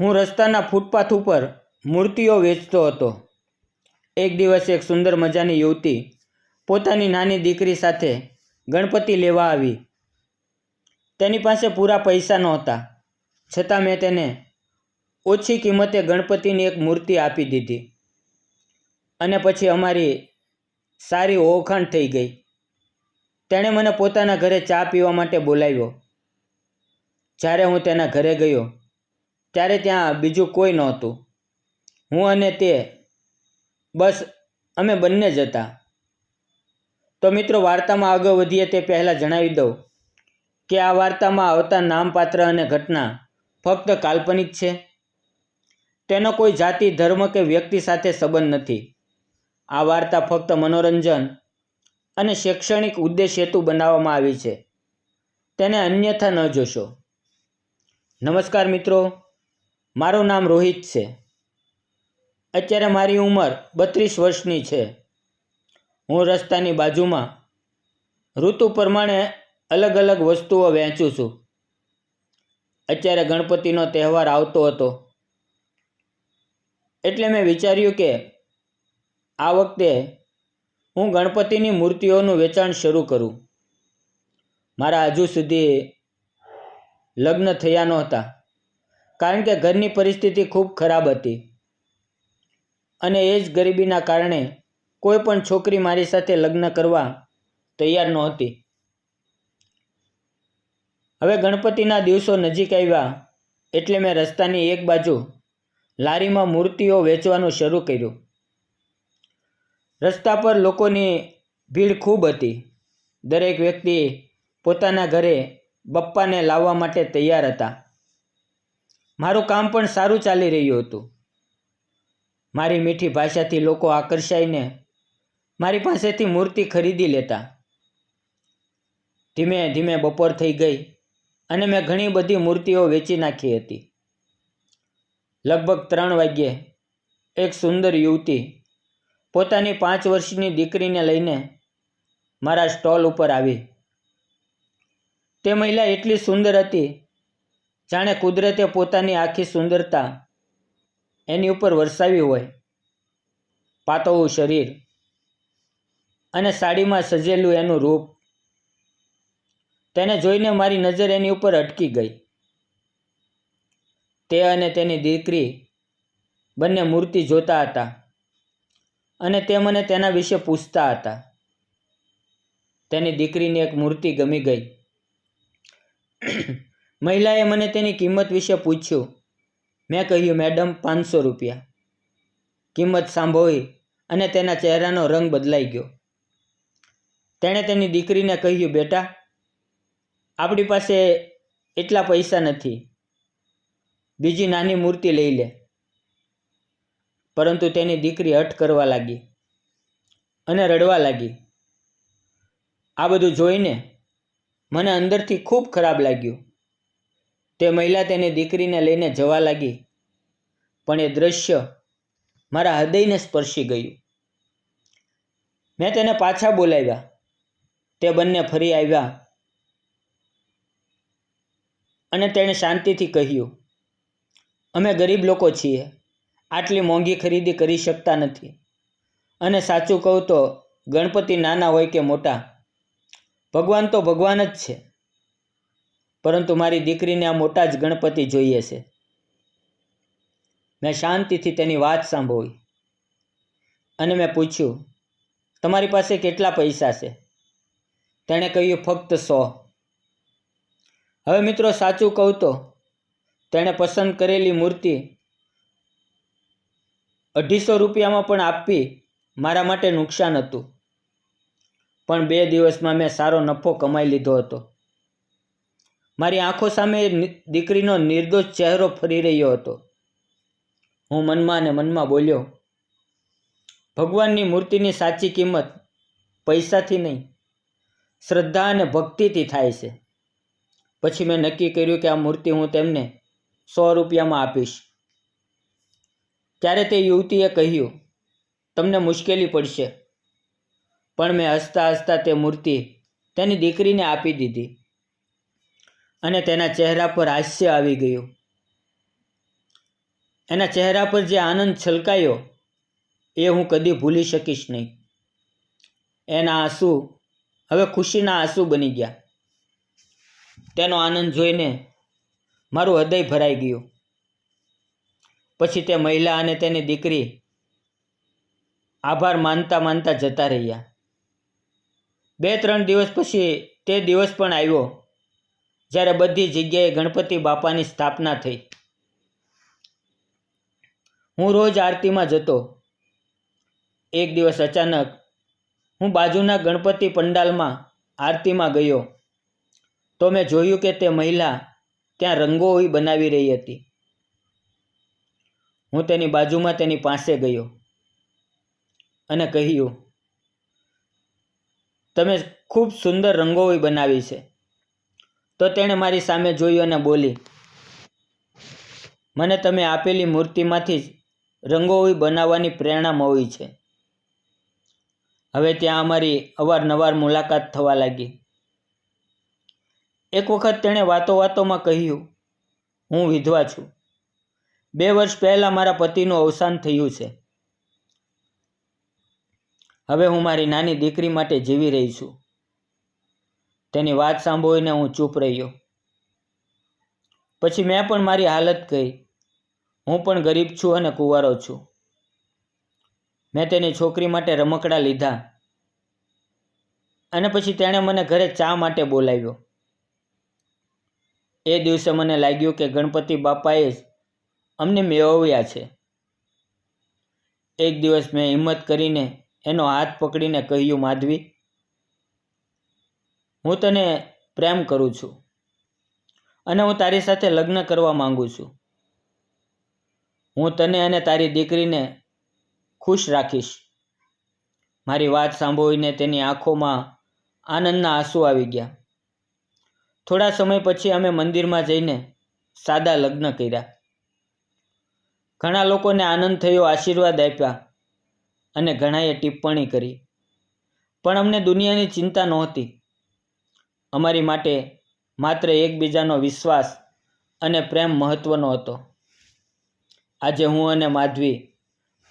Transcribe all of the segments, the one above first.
હું રસ્તાના ફૂટપાથ ઉપર મૂર્તિઓ વેચતો હતો. એક દિવસ એક સુંદર મજાની યુવતી પોતાની નાની દીકરી સાથે ગણપતિ લેવા આવી. તેની પાસે પૂરા પૈસા નહોતા. છતાં મેં તેને ઓછી કિંમતે ગણપતિની એક મૂર્તિ આપી દીધી. અને પછી અમારી સારી ઓળખાણ થઈ ગઈ. તેણે મને પોતાના ઘરે ચા પીવા માટે બોલાવ્યો. જ્યારે હું તેના ઘરે ગયો ત્યારે ત્યાં બીજું કોઈ નહોતું. હું અને તે બસ અમે બંને જ હતા. તો મિત્રો, વાર્તામાં આગળ વધીએ તે પહેલાં જણાવી દઉં કે આ વાર્તામાં આવતા નામપાત્ર અને ઘટના ફક્ત કાલ્પનિક છે. તેનો કોઈ જાતિ, ધર્મ કે વ્યક્તિ સાથે સંબંધ નથી. આ વાર્તા ફક્ત મનોરંજન અને શૈક્ષણિક ઉદ્દેશ હેતુ બનાવવામાં આવી છે. તેને અન્યથા ન જોશો. નમસ્કાર મિત્રો. મારું નામ રોહિત છે. અત્યારે મારી ઉંમર બત્રીસ વર્ષની છે. હું રસ્તાની બાજુમાં ઋતુ પ્રમાણે અલગ અલગ વસ્તુઓ વહેંચું છું. અત્યારે ગણપતિનો તહેવાર આવતો હતો. એટલે મેં વિચાર્યું કે આ વખતે હું ગણપતિની મૂર્તિઓનું વેચાણ શરૂ કરું. મારા હજુ સુધી લગ્ન થયા નહોતા. કારણ કે ઘરની પરિસ્થિતિ ખૂબ ખરાબ હતી. અને એ જ ગરીબીના કારણે કોઈ પણ છોકરી મારી સાથે લગ્ન કરવા તૈયાર નહોતી. હવે ગણપતિના દિવસો નજીક આવ્યા એટલે મેં રસ્તાની એક બાજુ લારીમાં મૂર્તિઓ વેચવાનું શરૂ કર્યું. રસ્તા પર લોકોની ભીડ ખૂબ હતી. દરેક વ્યક્તિ પોતાના ઘરે બપ્પાને લાવવા માટે તૈયાર હતા. મારું કામ પણ સારું ચાલી રહ્યું હતું. મારી મીઠી ભાષાથી લોકો આકર્ષાઈને મારી પાસેથી મૂર્તિ ખરીદી લેતા. ધીમે ધીમે બપોર થઈ ગઈ અને મેં ઘણી બધી મૂર્તિઓ વેચી નાખી હતી. લગભગ ત્રણ વાગ્યે એક સુંદર યુવતી પોતાની પાંચ વર્ષની દીકરીને લઈને મારા સ્ટોલ ઉપર આવી. તે મહિલા એટલી સુંદર હતી જાણે કુદરતે પોતાની આખી સુંદરતા એની ઉપર વરસાવી હોય. પાતળું શરીર અને સાડીમાં સજેલું એનું રૂપ. તેને જોઈને મારી નજર એની ઉપર અટકી ગઈ. તે અને તેની દીકરી બંને મૂર્તિ જોતા હતા અને તે મને તેના વિશે પૂછતા હતા. તેની દીકરીની એક મૂર્તિ ગમી ગઈ. મહિલાએ મને તેની કિંમત વિશે પૂછ્યું. મેં કહ્યું, મેડમ, પાંચસો રૂપિયા. કિંમત સાંભળી અને તેના ચહેરાનો રંગ બદલાઈ ગયો. તેણે તેની દીકરીને કહ્યું, બેટા, આપણી પાસે એટલા પૈસા નથી. બીજી નાની મૂર્તિ લઈ લે. પરંતુ તેની દીકરી હઠ કરવા લાગી અને રડવા લાગી. આ બધું જોઈને મને અંદરથી ખૂબ ખરાબ લાગ્યું. તે મહિલા તેની દીકરીને લઈને જવા લાગી. પણ એ દૃશ્ય મારા હૃદયને સ્પર્શી ગયું. મેં તેને પાછા બોલાવ્યા. તે બંને ફરી આવ્યા અને તેણે શાંતિથી કહ્યું, અમે ગરીબ લોકો છીએ. આટલી મોંઘી ખરીદી કરી શકતા નથી. અને સાચું કહું તો ગણપતિ નાના હોય કે મોટા, ભગવાન તો ભગવાન જ છે. પરંતુ મારી દીકરીને આ મોટા જ ગણપતિ જોઈએ છે. મેં શાંતિથી તેની વાત સાંભળી અને મેં પૂછ્યું, તમારી પાસે કેટલા પૈસા છે? તેણે કહ્યું, ફક્ત સો. હવે મિત્રો, સાચું કહું તો તેણે પસંદ કરેલી મૂર્તિ અઢીસો રૂપિયામાં પણ આપવી મારા માટે નુકસાન હતું. પણ બે દિવસમાં મેં સારો નફો કમાઈ લીધો હતો. મારી આંખો સામે દીકરીનો નિર્દોષ ચહેરો ફરી રહ્યો હતો. હું મનમાં અને મનમાં બોલ્યો, ભગવાનની મૂર્તિની સાચી કિંમત પૈસાથી નહીં, શ્રદ્ધા અને ભક્તિથી થાય છે. પછી મેં નક્કી કર્યું કે આ મૂર્તિ હું તેમને સો રૂપિયામાં આપીશ. ત્યારે તે યુવતીએ કહ્યું, તમને મુશ્કેલી પડશે. પણ મેં હસતા હસતા તે મૂર્તિ તેની દીકરીને આપી દીધી. અને તેના ચહેરા પર હાસ્ય આવી ગયું. એના ચહેરા પર જે આનંદ છલકાયો, એ હું કદી ભૂલી શકીશ નહીં. એના આંસુ હવે ખુશીના આંસુ બની ગયા. તેનો આનંદ જોઈને મારું હૃદય ભરાઈ ગયું. પછી તે મહિલા અને તેની દીકરી આભાર માનતા માનતા જતા રહ્યા. બે ત્રણ દિવસ પછી તે દિવસ પણ આવ્યો. જ્યારે બધી જગ્યાએ ગણપતિ બાપાની સ્થાપના થઈ. હું રોજ આરતીમાં જતો. એક દિવસ અચાનક હું બાજુના ગણપતિ પંડાલમાં આરતીમાં ગયો. તો મેં જોયું કે તે મહિલા ત્યાં રંગોળી બનાવી રહી હતી. હું તેની બાજુમાં તેની પાસે ગયો અને કહ્યું, તમે ખૂબ સુંદર રંગોળી બનાવી છે. તો તેણે મારી સામે જોયું અને બોલી, મને તમે આપેલી મૂર્તિમાંથી જ રંગોળી બનાવવાની પ્રેરણા મળી છે. હવે ત્યાં અમારી અવારનવાર મુલાકાત થવા લાગી. એક વખત તેણે વાતો વાતોમાં કહ્યું, હું વિધવા છું. બે વર્ષ પહેલાં મારા પતિનું અવસાન થયું છે. હવે હું મારી નાની દીકરી માટે જીવી રહી છું. તેની વાત સાંભળીને હું ચૂપ રહ્યો. પછી મેં પણ મારી હાલત કહી. હું પણ ગરીબ છું અને કુંવારો છું. મેં તેની છોકરી માટે રમકડા લીધા અને પછી તેણે મને ઘરે ચા માટે બોલાવ્યો. એ દિવસે મને લાગ્યું કે ગણપતિ બાપાએ અમને મેળવ્યા છે. એક દિવસ મેં હિંમત કરીને એનો હાથ પકડીને કહ્યું, માધવી હું તને પ્રેમ કરું છું અને હું તારી સાથે લગ્ન કરવા માંગુ છું. હું તને અને તારી દીકરીને ખુશ રાખીશ. મારી વાત સાંભળીને તેની આંખોમાં આનંદના આંસુ આવી ગયા. થોડા સમય પછી અમે મંદિરમાં જઈને સાદા લગ્ન કર્યા. ઘણા લોકોને આનંદ થયો, આશીર્વાદ આપ્યા અને ઘણાએ ટિપ્પણી કરી. પણ અમને દુનિયાની ચિંતા નહોતી. અમારી માટે માત્ર એકબીજાનો વિશ્વાસ અને પ્રેમ મહત્ત્વનો હતો. આજે હું અને માધવી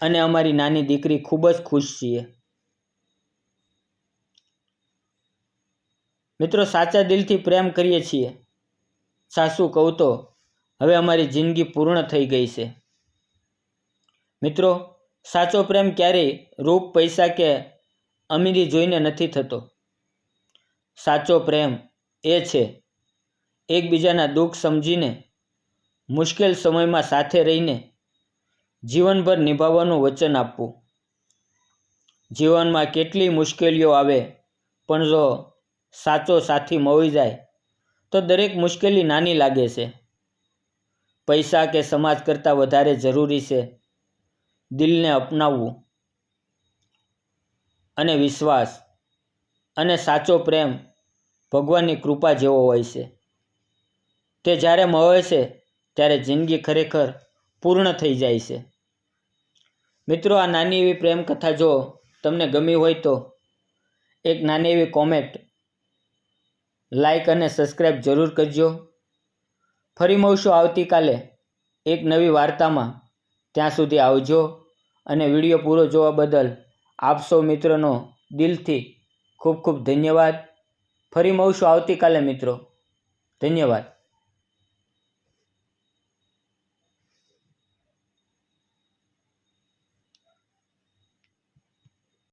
અને અમારી નાની દીકરી ખૂબ જ ખુશ છીએ. મિત્રો, સાચા દિલથી પ્રેમ કરીએ છીએ. સાસુ કહું તો, હવે અમારી જિંદગી પૂર્ણ થઈ ગઈ છે. મિત્રો, સાચો પ્રેમ ક્યારેય રૂપ, પૈસા કે અમીરી જોઈને નથી થતો. સાચો પ્રેમ એ છે. એકબીજાના દુઃખ સમજીને, મુશ્કેલ સમયમાં સાથે રહીને જીવનભર નિભાવવાનું વચન આપવું. જીવનમાં કેટલી મુશ્કેલીઓ આવે, પણ જો સાચો સાથી મળી જાય, તો દરેક મુશ્કેલી નાની લાગે છે. પૈસા કે સમાજ કરતાં વધારે જરૂરી છે દિલને અપનાવવું. અને વિશ્વાસ અને સાચો પ્રેમ ભગવાનની કૃપા જેવો હોય છે. તે જ્યારે મળે છે, ત્યારે જિંદગી ખરેખર પૂર્ણ થઈ જાય છે. મિત્રો, આ નાની એવી પ્રેમ કથા જો તમને ગમી હોય તો એક નાની એવી કોમેન્ટ લાઈક અને સબસ્ક્રાઈબ જરૂર કરજો. ફરી મળશું આવતીકાલે એક નવી વાર્તામાં. ત્યાં સુધી આવજો અને વીડિયો પૂરો જોવા બદલ આપ સૌ મિત્રોનો દિલથી ખૂબ ખૂબ ધન્યવાદ. ફરી મળશું આવતીકાલે મિત્રો. ધન્યવાદ.